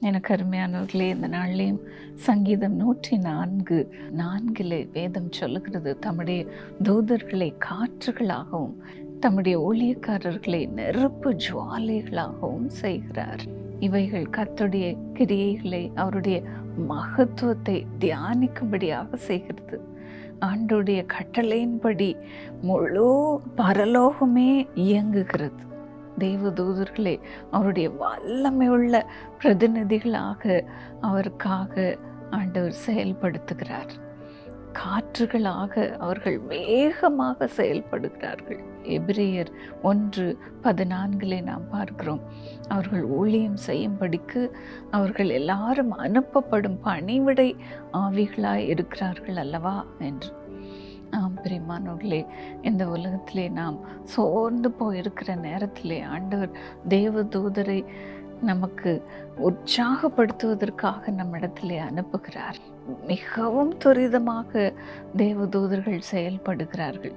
எனக்கு அருமையானவர்களே இந்த நாள்லேயும் சங்கீதம் நூற்றி நான்கு நான்கிலே வேதம் சொல்லுகிறது. தம்முடைய தூதர்களை காற்றுகளாகவும் தம்முடைய ஊழியக்காரர்களை நெருப்பு ஜுவாலைகளாகவும் செய்கிறார். இவைகள் கத்துடைய கிரியைகளை அவருடைய மகத்துவத்தை தியானிக்கும்படியாக செய்கிறது. ஆண்டுடைய கட்டளையின்படி முழு பரலோகமே இயங்குகிறது. தேவதூதர்களே அவருடைய வல்லமையுள்ள பிரதிநிதிகளாக அவருக்காக ஆண்டவர் செயல்படுத்துகிறார். காற்றுகளாக அவர்கள் வேகமாக செயல்படுகிறார்கள். எபிரேயர் ஒன்று பதினான்கிலே நாம் பார்க்கிறோம். அவர்கள் ஊழியம் செய்யும்படிக்கு அவர்கள் எல்லாரும் அனுப்பப்படும் பணிவிடை ஆவிகளாய் இருக்கிறார்கள் அல்லவா? என்று. பிரிமானவர்களே இந்த உலகத்திலே நாம் சோர்ந்து போயிருக்கிற நேரத்திலே ஆண்டவர் தேவ தூதரை நமக்கு உற்சாகப்படுத்துவதற்காக நம்மிடத்திலே அனுப்புகிறார். மிகவும் துரிதமாக தேவதூதர்கள் செயல்படுகிறார்கள்.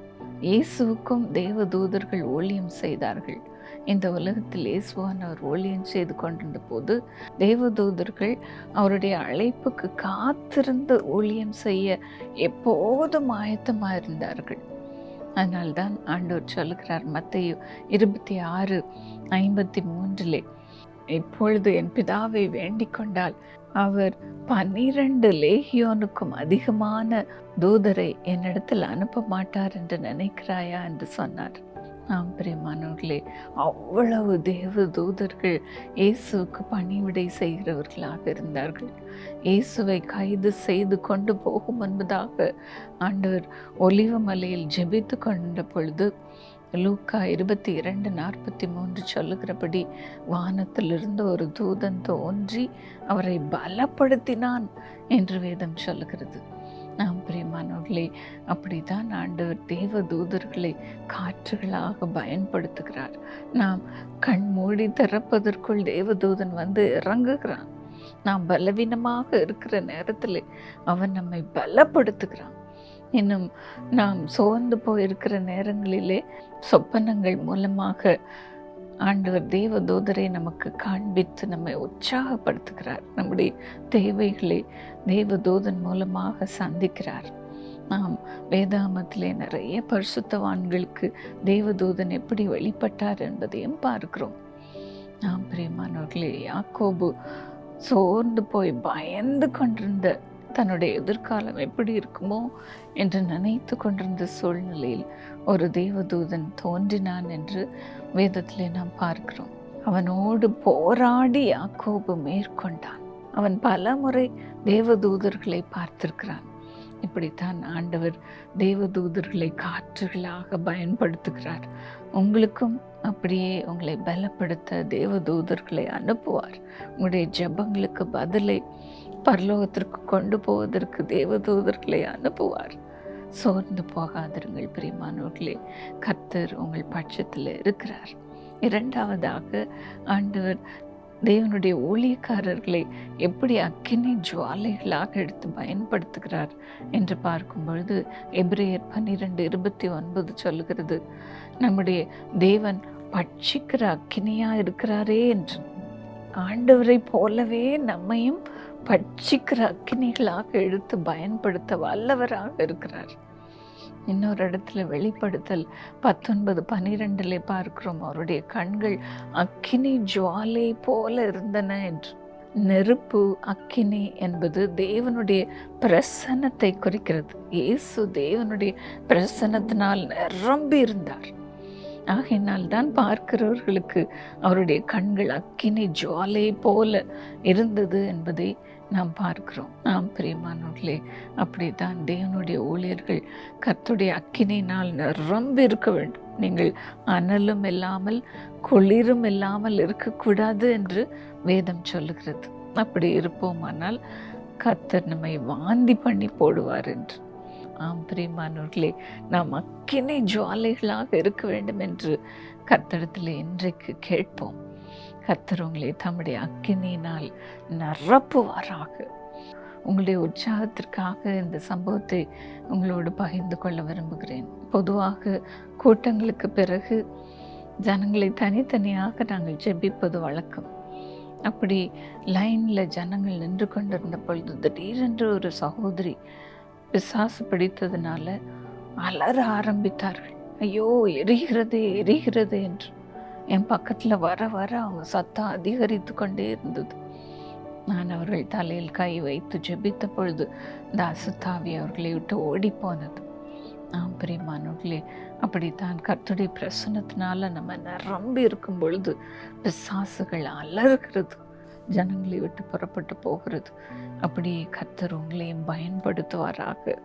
இயேசுவுக்கும் தேவதூதர்கள் ஊழியம் செய்தார்கள். இந்த உலகத்தில் இயேசுவானவர் ஊழியம் செய்து கொண்டிருந்த போது தேவதூதர்கள் அவருடைய அழைப்புக்கு காத்திருந்து ஊழியம் செய்ய எப்போதும் ஆயத்தமாக இருந்தார்கள். அதனால்தான் ஆண்டவர் சொல்லுகிறார் மத்தையு இருபத்தி ஆறு ஐம்பத்தி மூன்றிலே இப்பொழுது என் பிதாவை வேண்டிக் கொண்டால் அவர் பன்னிரண்டு லேகியோனுக்கும் அதிகமான தூதரை என்னிடத்தில் அனுப்ப மாட்டார் என்று நினைக்கிறாயா என்று சொன்னார். ஆம் பிரியமானவர்களே அவ்வளவு தேவ தூதர்கள் இயேசுவுக்கு பணிவிடை செய்கிறவர்களாக இருந்தார்கள். இயேசுவை கைது செய்து கொண்டு போகும் என்பதாக ஆண்டவர் ஒலிவமலையில் ஜெபித்து கொண்ட பொழுது லூக்கா இருபத்தி இரண்டு நாற்பத்தி மூன்று சொல்லுகிறபடி வானத்திலிருந்து ஒரு தூதன் தோன்றி அவரை பலப்படுத்தினான் என்று வேதம் சொல்லுகிறது. நாம் பிரியமானவர்களே அப்படித்தான் ஆண்டவர் தேவ தூதர்களை காற்றுகளாக பயன்படுத்துகிறார். நாம் கண் மூடி திறப்பதற்குள் தேவதூதன் வந்து இறங்குகிறான். நாம் பலவீனமாக இருக்கிற நேரத்தில் அவன் நம்மை பலப்படுத்துகிறான். இன்னும் நாம் சோர்ந்து போயிருக்கிற நேரங்களிலே சொப்பனங்கள் மூலமாக ஆண்டவர் தேவ தூதரை நமக்கு காண்பித்து நம்மை உற்சாகப்படுத்துகிறார். நம்முடைய தேவைகளை தேவ தூதன் மூலமாக சந்திக்கிறார். நாம் வேதாமத்திலே நிறைய பரிசுத்தவான்களுக்கு தேவதூதன் எப்படி வெளிப்பட்டார் என்பதையும் பார்க்கிறோம். நாம் பிரியமானவர்களே யாக்கோபு சோர்ந்து போய் பயந்து கொண்டிருந்த தன்னுடைய எதிர்காலம் எப்படி இருக்குமோ என்று நினைத்து கொண்டிருந்த சூழ்நிலையில் ஒரு தேவதூதன் தோன்றினான் என்று வேதத்திலே நாம் பார்க்கிறோம். அவனோடு போராடி யாக்கோபு மேற்கொண்டான். அவன் பல முறை தேவதூதர்களை பார்த்திருக்கிறான். இப்படித்தான் ஆண்டவர் தேவதூதர்களை காற்றுகளாக பயன்படுத்துகிறார். உங்களுக்கும் அப்படியே உங்களை பலப்படுத்த தேவதூதர்களை அனுப்புவார். உங்களுடைய ஜபங்களுக்கு பதிலை பரலோகத்திற்கு கொண்டு போவதற்கு தேவதூதர்களை அனுப்புவார். சோர்ந்து போகாதிருங்கள் பிரியமானவர்களே. கர்த்தர் உங்கள் பட்சத்தில் இருக்கிறார். இரண்டாவதாக ஆண்டவர் தேவனுடைய ஊழியக்காரர்களை எப்படி அக்கினி ஜுவாலைகளாக எடுத்து பயன்படுத்துகிறார் என்று பார்க்கும் பொழுது எப்ரேயர் பன்னிரெண்டு இருபத்தி ஒன்பது சொல்லுகிறது நம்முடைய தேவன் பட்சிக்கிற அக்கினியாக இருக்கிறாரே என்று. ஆண்டவரை போலவே நம்மையும் பட்சிக்கிற அக்கினிகளாக எடுத்து பயன்படுத்த வல்லவராக இருக்கிறார். இன்னொரு இடத்துல வெளிப்படுத்தல் பத்தொன்பது பன்னிரெண்டிலே பார்க்கிறோம். அவருடைய கண்கள் அக்கினி ஜுவாலை போல இருந்தன என்று. நெருப்பு அக்கினி என்பது தேவனுடைய பிரசன்னத்தை குறிக்கிறது. இயேசு தேவனுடைய பிரசன்னத்தினால் நிரம்பி இருந்தார். ஆகையினால் தான் பார்க்கிறவர்களுக்கு அவருடைய கண்கள் அக்கினி ஜுவாலை போல இருந்தது என்பதை நாம் பார்க்கிறோம். நாம் பிரியமானவர்களே அப்படி தான் தேவனுடைய ஊழியர்கள் கர்த்துடைய அக்கினினால் நிரம்பி இருக்க வேண்டும். நீங்கள் அனலும் இல்லாமல் குளிரும் இல்லாமல் இருக்கக்கூடாது என்று வேதம் சொல்லுகிறது. அப்படி இருப்போமானால் கர்த்தர் நம்மை வாந்தி பண்ணி போடுவார் என்று. ஆம் பிரியமானவர்களே நாம் அக்கினி ஜுவாலைகளாக இருக்க வேண்டும் என்று கர்த்தடத்தில் இன்றைக்கு கேட்போம். கர்த்தர் உங்களை தம்முடைய அக்கினியினால் நிரப்புவாராக. உங்களுடைய உற்சாகத்திற்காக இந்த சம்பவத்தை உங்களோடு பகிர்ந்து கொள்ள விரும்புகிறேன். பொதுவாக கூட்டங்களுக்கு பிறகு ஜனங்களை தனித்தனியாக நாங்கள் ஜெபிப்பது வழக்கம். அப்படி லைனில் ஜனங்கள் நின்று கொண்டிருந்த பொழுது திடீரென்று ஒரு சகோதரி பிசாசு பிடித்ததுனால அலற ஆரம்பித்தார்கள். ஐயோ எரிகிறது எரிகிறது என்று. என் பக்கத்தில் வர வர அவங்க சத்தம் அதிகரித்து கொண்டே இருந்தது. நான் அவர்கள் தலையில் கை வைத்து ஜெபித்த பொழுது இந்த அசுத்தாவி அவர்களை விட்டு ஓடி போனது ஆம் பிரியமானவர்களே அப்படித்தான் கர்த்துடைய பிரசனத்தினால நம்ம நிரம்பி இருக்கும் பொழுது பிசாசுகள் அலறுகிறது. ஜனங்களை விட்டு புறப்பட்டு போகிறது. அப்படி கர்த்தர் உங்களையும் பயன்படுத்துவாராக.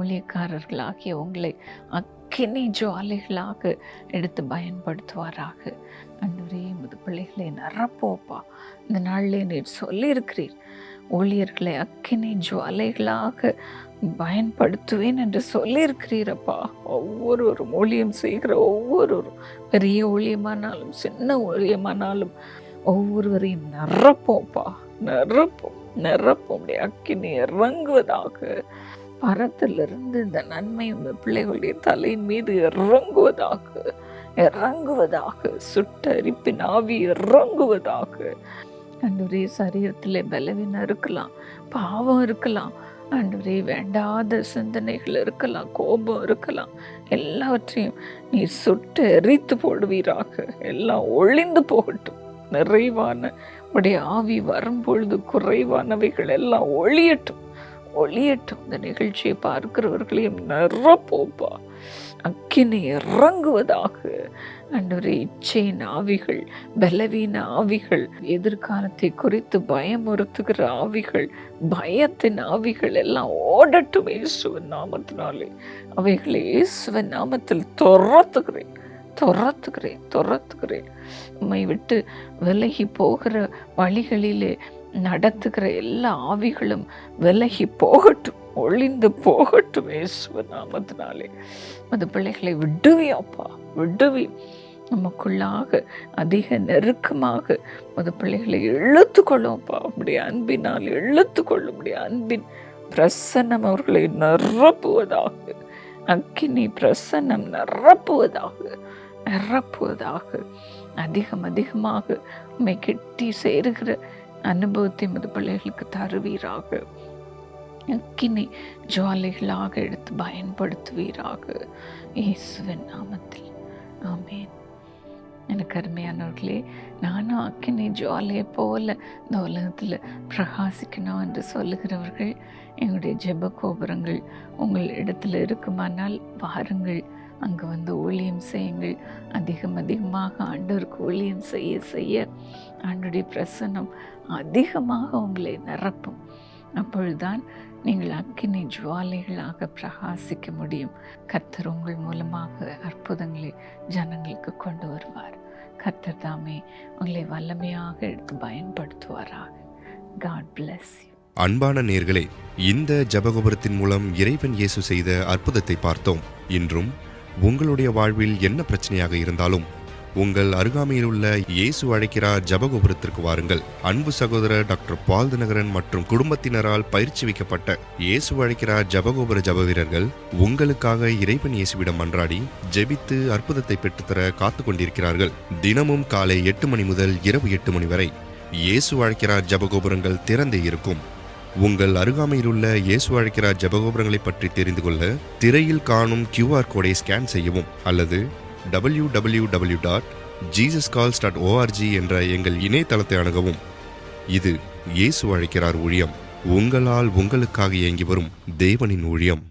ஊழியக்காரர்களாகிய உங்களை அக்கினி ஜுவாலைகளாக எடுத்து பயன்படுத்துவாராக. அன்றுவரே முது பிள்ளைகளை நிரப்போப்பா இந்த நாளிலே நீர் சொல்லியிருக்கிறீர். ஊழியர்களை அக்கினி ஜுவாலைகளாக பயன்படுத்துவேன் என்று சொல்லியிருக்கிறீரப்பா. ஒவ்வொரு ஊழியம் செய்கிற ஒவ்வொருவரும் பெரிய ஊழியமானாலும் சின்ன ஊழியமானாலும் ஒவ்வொருவரையும் நிரப்போம்ப்பா நிரப்போம் நிரப்போம் அப்படி அக்கினி இறங்குவதாக. பரத்திலிருந்து இந்த நன்மை உங்க பிள்ளைகளுடைய தலையின் மீது இறங்குவதாக. இறங்குவதாக. சுட்டரிப்பின் ஆவி இறங்குவதாக. அன்றுரே சரீரத்தில் பலவீனம் இருக்கலாம். பாவம் இருக்கலாம். ஆண்டவரே வேண்டாத சிந்தனைகள் இருக்கலாம். கோபம் இருக்கலாம். எல்லாவற்றையும் நீ சுட்டு எரித்து போடுவீராக. எல்லாம் ஒளிந்து போகட்டும். நிறைவான உடைய ஆவி வரும்பொழுது குறைவானவைகள் எல்லாம் ஒளியட்டும். ஒளியட்டும். இந்த நிகழ்ச்சியை பார்க்கிறவர்களையும் நிறப்போப்பா அக்கினி இறங்குவதாக. அன்றொரு இச்சையின் ஆவிகள் பலவீன ஆவிகள் எதிர்காலத்தை குறித்து பயமுறுத்துகிற ஆவிகள் பயத்தின் ஆவிகள் எல்லாம் ஓடட்டும் இயேசுவன் நாமத்தினாலே. அவைகளை இயேசுவன் நாமத்தில் துரத்துகிறேன். துரத்துகிறேன் துரத்துகிறேன் உம்மை விட்டு விலகி போகிற வழிகளிலே நடத்துகிற எல்லா ஆவிகளும் விலகி போகட்டும் ஒளிந்து போகட்டும் இயேசுவ நாமத்தினாலே. அது பிள்ளைகளை விடுவியாப்பா விடுவி. நமக்குள்ளாக அதிக நெருக்கமாக அது பிள்ளைகளை இழுத்து கொள்ளும்ப்பா அப்படி அன்பினால் இழுத்து கொள்ளும்படி அன்பின் பிரசன்னம் அவர்களை நிரப்புவதாக அக்கினி பிரசன்னம் நிரப்புவதாக. நிரப்புவதாக அதிகம் அதிகமாக உண்மை கெட்டி சேருகிற அனுபவத்தை மது பிள்ளைகளுக்கு தருவீராக. அக்கினி ஜுவாலைகளாக எடுத்து பயன்படுத்துவீராக. இயேசுவின் நாமத்தில். ஆமேன். எனக்கு அருமையானவர்களே நானும் அக்கினி ஜுவாலையை போல இந்த உலகத்தில் பிரகாசிக்கணும் என்று சொல்லுகிறவர்கள் எங்களுடைய ஜெப கோபுரங்கள் உங்கள் இடத்துல இருக்குமானால் வாருங்கள். அங்கே வந்து ஊழியம் செய்யுங்கள். அதிகம் அதிகமாக ஆண்டவருக்கு ஊழியம் செய்ய செய்ய ஆண்டுடைய பிரசன்னம் அதிகமாக உங்களை நிரப்பும். அப்பொழுதுதான் நீங்கள் அக்கினி ஜுவாலைகளாக பிரகாசிக்க முடியும். கத்தர் உங்கள் மூலமாக அற்புதங்களை ஜனங்களுக்கு கொண்டு வருவார். கத்தர் தாமே உங்களை வல்லமையாக எடுத்து பயன்படுத்துவாராக. காட் பிளஸ் யூ அன்பான நேர்களே இந்த ஜபகோபுரத்தின் மூலம் இறைவன் இயேசு செய்த அற்புதத்தை பார்த்தோம். இன்றும் உங்களுடைய வாழ்வில் என்ன பிரச்சனையாக இருந்தாலும் உங்கள் அருகாமையில் உள்ள இயேசு அழைக்கிறார் ஜபகோபுரத்திற்கு வாருங்கள். அன்பு சகோதரர் டாக்டர் பால் தினகரன் மற்றும் குடும்பத்தினரால் பயிற்சி வைக்கப்பட்ட இயேசு அழைக்கிறார் ஜபகோபுர ஜப வீரர்கள் உங்களுக்காக இறைவன் இயேசுவிடம் மன்றாடி ஜெபித்து அற்புதத்தை பெற்றுத்தர காத்து கொண்டிருக்கிறார்கள். தினமும் காலை எட்டு மணி முதல் இரவு எட்டு மணி வரை இயேசு அழைக்கிறார் ஜபகோபுரங்கள் திறந்தே இருக்கும். உங்கள் அருகாமையில் உள்ள இயேசு அழைக்கிறார் ஜபகோபுரங்களை பற்றி தெரிந்து கொள்ள திரையில் காணும் கியூஆர் கோடை ஸ்கேன் செய்யவும் அல்லது W W W dot Jesus calls dot ORG என்ற எங்கள் இணையதளத்தை அணுகவும். இது இயேசு அழைக்கிறார் ஊழியம். உங்களால் உங்களுக்காக இயங்கி வரும் தேவனின் ஊழியம்.